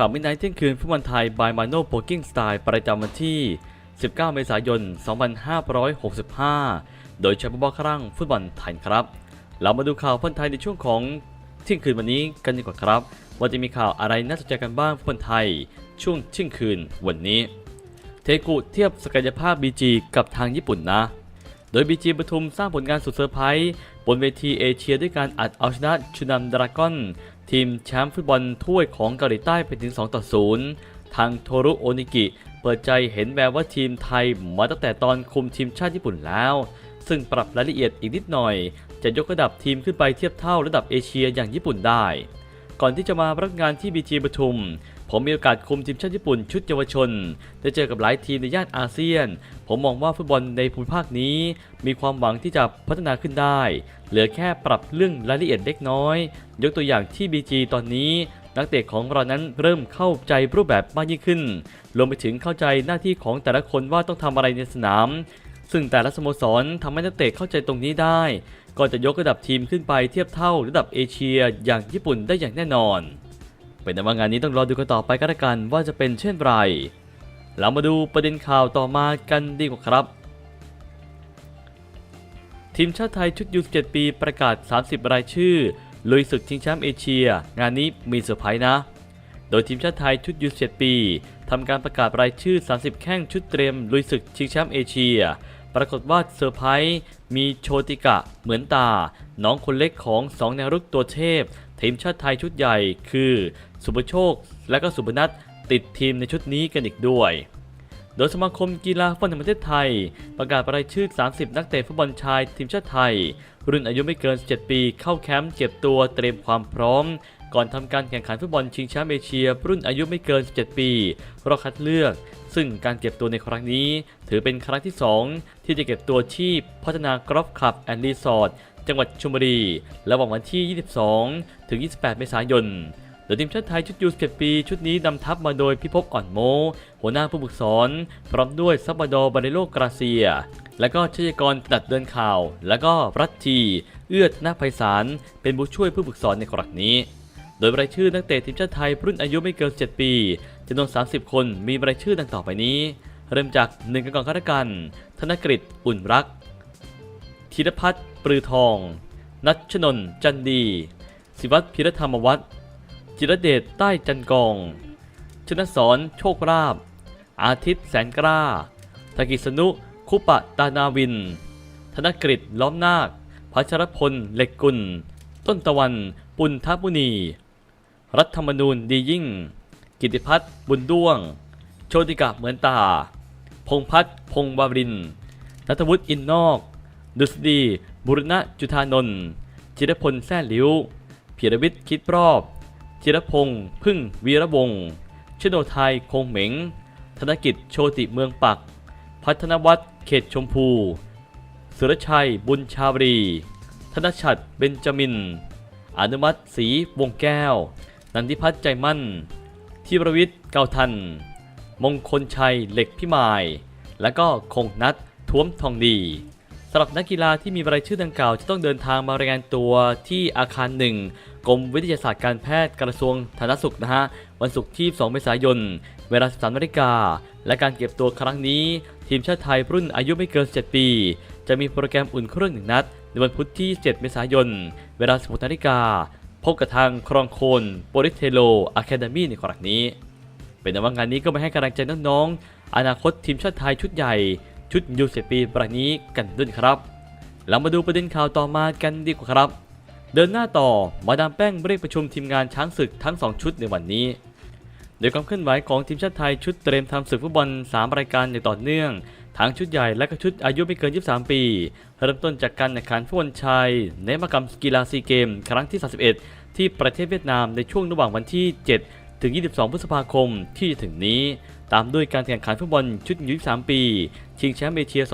ข่าวมิดไนท์เที่ยงคืนฟุตบอลไทยบายมาโน่โปกิ้งสไตล์ประจำวันที่ 19 เมษายน 2565 โดยเฉพาะครั้งฟุตบอลไทยครับ เรามาดูข่าวฟุตบอลไทยในช่วงของเที่ยงคืนวันนี้กันดีกว่าครับ ว่าจะมีข่าวอะไรน่าสนใจกันบ้างฟุตบอลไทย ช่วงเที่ยงคืนวันนี้ เทกุเทียบศักยภาพ BG กับทางญี่ปุ่นนะ ดย BG ปทุมสร้างผลงานสุดเซอร์ไพรส์บนเวทีเอเชียด้วยการอัดเอาชนะชูนัมดราก้อน ทีมแชมป์ฟุตบอลถ้วยของเกาหลีใต้ไปถึง 2 ต่อ 0 ทางโทรุโอนิกิ เปิดใจเห็นแววว่าทีมไทยมาตั้งแต่ตอนคุมทีมชาติญี่ปุ่นแล้ว ซึ่งปรับรายละเอียดอีกนิดหน่อย จะยกระดับทีมขึ้นไปเทียบเท่าระดับเอเชียอย่างญี่ปุ่นได้ ก่อนที่จะมารับงานที่ BG ปทุม ผมมีโอกาสคุมทีมชาติญี่ปุ่นชุดเยาวชน ได้เจอกับหลายทีมในย่านอาเซียน ผมมองว่าฟุตบอลในภูมิภาคนี้ มีความหวังที่จะพัฒนาขึ้นได้ เหลือแค่ปรับเรื่องรายละเอียดเล็กน้อย ยกตัวอย่างที่ BG ตอนนี้ นักเตะของเรานั้นเริ่มเข้าใจรูปแบบมากยิ่งขึ้น รวมไปถึงเข้าใจหน้าที่ของแต่ละคนว่าต้องทำอะไรในสนาม ซึ่งแต่ละสโมสรทำให้นักเตะเข้าใจตรงนี้ได้ก็จะยกระดับทีมขึ้นไปเทียบเท่าระดับเอเชียอย่างญี่ปุ่นได้อย่างแน่นอน เป็นแต่ว่างานนี้ต้องรอดูกันต่อไปก็แล้วกันว่าจะเป็นเช่นไร เรามาดูประเด็นข่าวต่อมากันดีกว่าครับ ทีมชาติไทยชุดยู17ปีประกาศ 30 รายชื่อ ลุยศึกชิงแชมป์เอเชีย งานนี้มีเซอร์ไพรส์นะ โดยทีมชาติไทยชุดยู17ปีทำการประกาศรายชื่อ 30 แข้งชุดเตรียมลุยศึกชิงแชมป์เอเชีย ปรากฏว่าเซอร์ไพรส์มีโชติกะเหมือนตา น้องคนเล็กของ2แนวรุกตัวเทพ ทีมชาติไทยชุดใหญ่คือสุภโชค และก็สุพนัทติดทีมในชุดนี้กันอีกด้วย โดยสมาคมกีฬาฟุตบอลแห่งประเทศไทย ประกาศรายชื่อ 30 นักเตะฟุตบอลชายทีมชาติไทย รุ่นอายุไม่เกิน 17 ปีเข้าแคมป์เก็บตัวเตรียมความพร้อม ก่อนทำการแข่งขันฟุตบอลชิงแชมป์เอเชีย รุ่นอายุไม่เกิน 17 ปีรอบคัดเลือก ซึ่งการเก็บตัวในครั้งนี้ ถือเป็นครั้งที่ 2 ที่จะเก็บตัวที่พัฒนากรอฟคลับแอนด์รีสอร์ทจังหวัดชลบุรีระหว่างวันที่ 22 ถึง 28 เมษายนโดยทีมชาติไทยชุดยู17ปี ชุดนี้นำทัพมาโดยพิภพอ่อนโม หัวหน้าผู้ฝึกสอน พร้อมด้วยซับบาโดบาเรโลกราเซีย และก็ชยกรตัดเดินข่าว และก็รัตที เอื้อธนาภัยสารเป็นผู้ช่วยผู้ฝึกสอนในครั้งนี้ โดยรายชื่อนักเตะทีมชาติไทยรุ่นอายุไม่เกิน 7 ปีจำนวน 30 คนมีรายชื่อดังต่อไปนี้ เริ่มจากหนึ่งกันก่อนข้าราชการธนกฤษอุ่นรักธีรพัฒน์ปรือทอง นัชชนน์จันดีศิวัตรพิรธรรมวัฒน์จิรเดชใต้จันกอง ชนะสอนโชคราบ อาทิตย์แสนกล้าธกิสนุคุปะตานาวิน ธนกฤษล้อมนาคพัชรพลเหล็กกุล ต้นตะวัน ปุณทบุณี รัฐธรรมนูญดียิ่ง กิติพัฒน์บุญด้วง โชติกะเหมือนตา พงพัฒน์พงวารินนัทวุฒิอินนอก ดุษฎีบุรณะจุธานนท์จิรพลแซ่หลิวเพียรวิทย์คิดรอบ จิรพงษ์พึ่งวีระวงศ์ชโนไทยคงเหม็ง ธนกิจโชติเมืองปัก พัฒนวัฒน์เขตชมพู สุรชัยบุญชาวรี ธนชัดเบญจมิน อนุมัติศรีวงแก้ว นันทิพัฒน์ใจมั่นทีรวิทย์เกาทัน มงคลชัยเหล็กพิมาย และก็คงนัดท้วมทองดีสำหรับนักกีฬาที่มีรายชื่อดังกล่าว จะต้องเดินทางมารายงานตัวที่อาคารหนึ่งกรมวิทยาศาสตร์การแพทย์กระทรวงสาธารณสุขนะฮะวันศุกร์ที่ 2 เมษายน เวลา 13นาฬิกา และการเก็บตัวครั้งนี้ ทีมชาติไทยรุ่นอายุไม่เกิน 7 ปี จะมีโปรแกรมอุ่นเครื่องหนึ่งนัด ในวันพุธที่ 7 เมษายน เวลา 16นาฬิกา พบกับทางครองโคนโปริเทโลอะคาเดมี่ในครั้งนี้ เป็นแต่ว่างานนี้ก็มาให้กำลังใจน้องๆ อนาคตทีมชาติไทยชุดใหญ่ ชุดยูเซปีประนี้กันด้วยครับเรามาดูประเด็นข่าวต่อมากันดีกว่าครับ เดินหน้าต่อมาดามแป้งเรียกประชุมทีมงานช้างศึกทั้ง 2 ชุดในวันนี้ โดยความเคลื่อนไหวของทีมชาติไทยชุดเตรียมทำศึกฟุตบอล 3 รายการอย่างต่อเนื่อง ทั้งชุดใหญ่และก็ชุดอายุไม่เกิน 23 ปี เริ่มต้นจากการแข่งขันฟุตบอลชายในมหกรรมกีฬาซีเกม ครั้งที่ 31 ที่ประเทศเวียดนามในช่วงระหว่างวันที่ 7 ถึง 22 พฤษภาคมที่จะถึงนี้ ตามด้วยการแข่งขันฟุตบอลชุดอายุ23 ปี ชิงแชมป์เอเชีย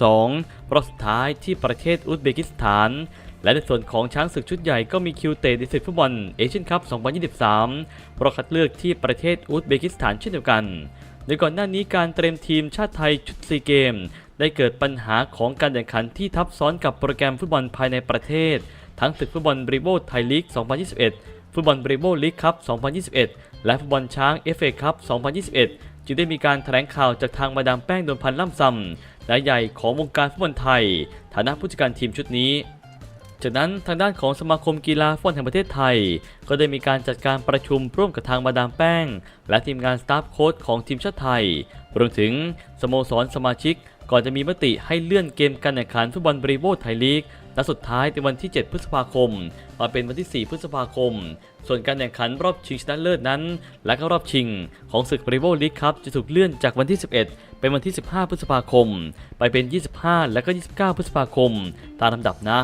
2022 รอบสุดท้ายที่ประเทศอุซเบกิสถานและในส่วนของช้างศึกชุดใหญ่ก็มีคิวเตะในศึกฟุตบอลเอเชียนคัพ 2023รอบคัดเลือกที่ประเทศอุซเบกิสถานเช่นเดียวกัน โดยก่อนหน้านี้การเตรียมทีมชาติไทยชุดซีเกม ได้เกิดปัญหาของการแข่งขันที่ทับซ้อนกับโปรแกรมฟุตบอลภายในประเทศ ทั้งศึกฟุตบอลบริโบไทยลีก 2021 ฟุตบอลบริโบลีกคัพ 2021 และฟุตบอลช้าง FA คัพ 2021 จึงได้มีการแถลงข่าวจากทางมาดามแป้งนพันธ์ล่ำซำนายใหญ่ของวงการฟุตบอลไทย ฐานะผู้จัดการทีมชุดนี้ จากนั้นทางด้านของสมาคมกีฬาฟุตบอลแห่งประเทศไทย ก็ได้มีการจัดการประชุมร่วมกับทางมาดามแป้ง และทีมงานสตาฟโค้ชของทีมชาติไทยรวมถึงสโมสรสมาชิก ก่อนจะมีมติให้เลื่อนเกมการแข่งขันฟุตบอลบริโภคไทยลีกนัดสุดท้ายในวันที่ 7 พฤษภาคม มาเป็นวันที่ 4 พฤษภาคม ส่วนการแข่งขันรอบชิงชนะเลิศนั้น และก็รอบชิงของศึกบริโภคลีกครับจะถูกเลื่อนจากวันที่ 11 เป็นวันที่ 15 พฤษภาคม ไปเป็น 25 และก็ 29 พฤษภาคม ตามลำดับนะ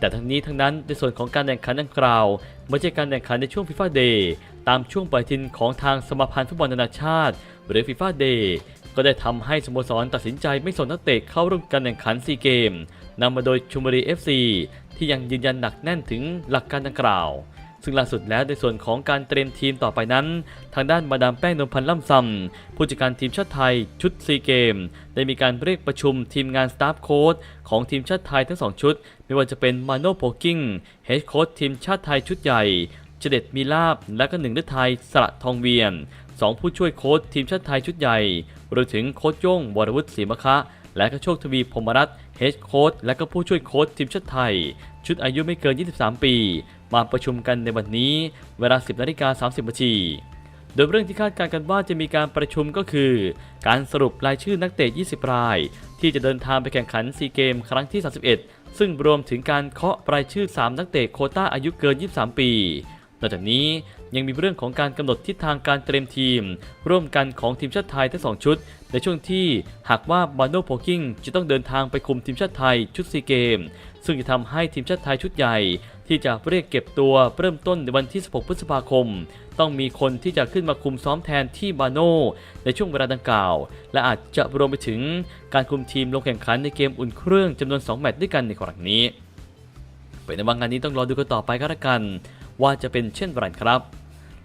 แต่ทั้งนี้ทั้งนั้นในส่วนของการแข่งขันดังกล่าวไม่ใช่การแข่งขันในช่วงฟีฟ่าเดย์ตามช่วงปฏิทินของทางสมาพันธ์ฟุตบอลนานาชาติ หรือฟีฟ่าเดย์ก็ได้ทำให้สโมสรตัดสินใจไม่ส่งนักเตะเข้าร่วมการแข่งขันซีเกมนำมาโดยชุมบุรี FC ที่ยังยืนยันหนักแน่นถึงหลักการดังกล่าว ซึ่งล่าสุดแล้วในส่วนของการเตรียมทีมต่อไปนั้น ทางด้านมาดามแป้งนวลพันธ์ล่ำซำผู้จัดการทีมชาติไทยชุดซีเกม ได้มีการเรียกประชุมทีมงานสตาฟโค้ชของทีมชาติไทยทั้งสองชุด ไม่ว่าจะเป็นมาโนโพกิ้งเฮดโค้ชทีมชาติไทยชุดใหญ่เจเด็ดมีลาบและก็หนึ่งฤทัยสระทองเวียนสองผู้ช่วยโค้ชทีมชาติไทยชุดใหญ่รวมถึงโค้ชโย่งวรวุฒิศรีมะคะ และก็โชคทวีพรหมรัตน์เฮดโค้ชและก็ผู้ช่วยโค้ชทีมชาติไทย ชุดอายุไม่เกิน 23 ปี มาประชุมกันในวันนี้เวลา 10นาฬิกา30นาทีโดยเรื่องที่คาดการณ์กันว่าจะมีการประชุมก็คือ การสรุปรายชื่อนักเตะ 20 ราย ที่จะเดินทางไปแข่งขันซีเกมครั้งที่ 31 ซึ่งรวมถึงการเคาะรายชื่อ 3 นักเตะโคต้าอายุเกิน 23 ปี นอกจากนี้ยังมีเรื่องของการกำหนดทิศทางการเตรียมทีม ร่วมกันของทีมชาติไทยทั้งสองชุด ในช่วงที่หากว่าบาโนโพกิ้งจะต้องเดินทางไปคุมทีมชาติไทยชุดซีเกม ซึ่งจะทำให้ทีมชาติไทยชุดใหญ่ ที่จะเรียกเก็บตัวเริ่มต้นในวันที่ 16 พฤษภาคม ต้องมีคนที่จะขึ้นมาคุมซ้อมแทนที่บาโนในช่วงเวลาดังกล่าว และอาจจะรวมไปถึงการคุมทีมลงแข่งขันในเกมอุ่นเครื่องจำนวน 2 แมตช์ด้วยกันในครั้งนี้ เป็นในบางงานนี้ต้องรอดูกันต่อไปก็แล้วกัน ว่าจะเป็นเช่นไรครับ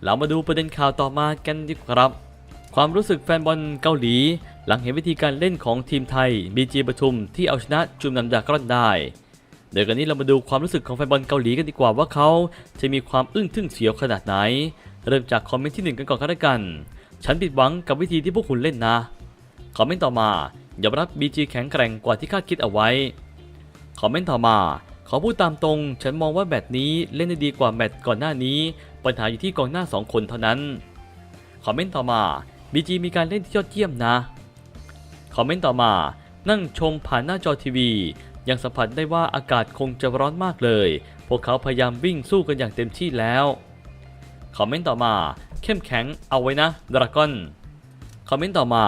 เรามาดูประเด็นข่าวต่อมากันดีกว่าครับความรู้สึกแฟนบอลเกาหลี หลังเห็นวิธีการเล่นของทีมไทยบีจีปทุมที่เอาชนะจุมนำดากรอนได้ เดี๋ยวกันนี้เรามาดูความรู้สึกของแฟนบอลเกาหลีกันดีกว่าว่าเขาจะมีความอึ้งทึ่งเสียวขนาดไหน เริ่มจากคอมเมนต์ที่หนึ่งกันก่อนก็แล้วกัน ฉันผิดหวังกับวิธีที่พวกคุณเล่นนะ คอมเมนต์ต่อมายอมรับ BG แข็งแกร่งกว่าที่คาดคิดเอาไว้ คอมเมนต์ต่อมา ขอพูดตามตรง ฉันมองว่าแมตช์นี้เล่นได้ดีกว่าแมตช์ก่อนหน้านี้ ปัญหาอยู่ที่กองหน้า 2 คนเท่านั้น คอมเมนต์ต่อมา BG มีการเล่นที่ยอดเยี่ยมนะ คอมเมนต์ต่อมา นั่งชมผ่านหน้าจอทีวี ยังสัมผัสได้ว่าอากาศคงจะร้อนมากเลย พวกเขาพยายามวิ่งสู้กันอย่างเต็มที่แล้วคอมเมนต์ต่อมา เข้มแข็งเอาไว้นะดราก้อนคอมเมนต์ต่อมา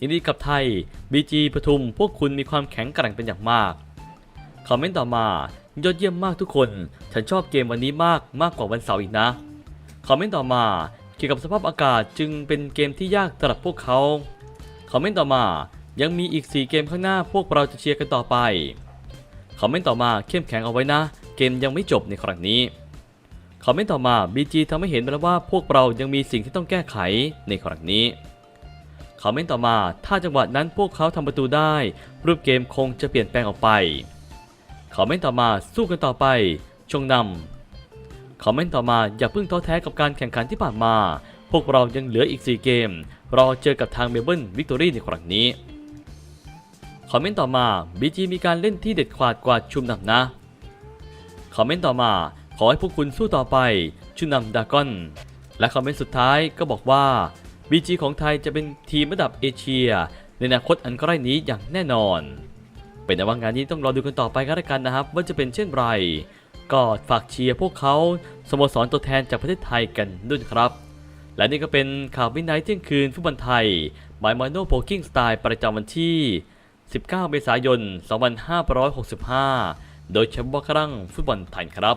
ยินดีกับไทย BG ปทุม พวกคุณมีความแข็งแกร่งเป็นอย่างมากคอมเมนต์ต่อมายอดเยี่ยมมากทุกคน ฉันชอบเกมวันนี้มากมากกว่าวันเสาร์อีกนะคอมเมนต์ต่อมาเกี่ยวกับสภาพอากาศจึงเป็นเกมที่ยากสำหรับพวกเขาคอมเมนต์ต่อมายังมีอีก 4 เกมข้างหน้าพวกเราจะเชียร์กันต่อไป คอมเมนต์ต่อมาเข้มแข็งเอาไว้นะ เกมยังไม่จบในครั้งนี้คอมเมนต์ต่อมา BG ทำให้เห็นแล้วว่าพวกเรายังมีสิ่งที่ต้องแก้ไขในครั้งนี้คอมเมนต์ต่อมาถ้าจังหวะนั้นพวกเขาทำประตูได้ รูปเกมคงจะเปลี่ยนแปลงออกไปคอมเมนต์ต่อมาสู้กันต่อไป ชงนำคอมเมนต์ต่อมาอย่าเพิ่งท้อแท้กับการแข่งขันที่ผ่านมา พวกเรายังเหลืออีก 4 เกม รอเจอกับทางเมลเบิร์นวิกตอรี่ในครั้งนี้ คอมเมนต์ต่อมา BG มีการเล่นที่เด็ดขาดกว่าชุมนำนะ คอมเมนต์ต่อมา ขอให้พวกคุณสู้ต่อไป ชุมนำดากอน และคอมเมนต์สุดท้ายก็บอกว่า BG ของไทยจะเป็นทีมระดับเอเชีย ในอนาคตอันใกล้นี้อย่างแน่นอน เป็นในว่างานนี้ต้องรอดูกันต่อไปกันแล้วกันนะครับ ว่าจะเป็นเช่นไร ก็ฝากเชียร์พวกเขาสโมสรตัวแทนจากประเทศไทยกันด้วยครับและนี่ก็เป็นข่าววินัยเที่ยงคืนฟุตบอลไทยบายมาโนโพกิ้งสไตล์ประจำวันที่ 19 เมษายน 2565 โดยแชมป์ว่าครั้งฟุตบอลไทยครับ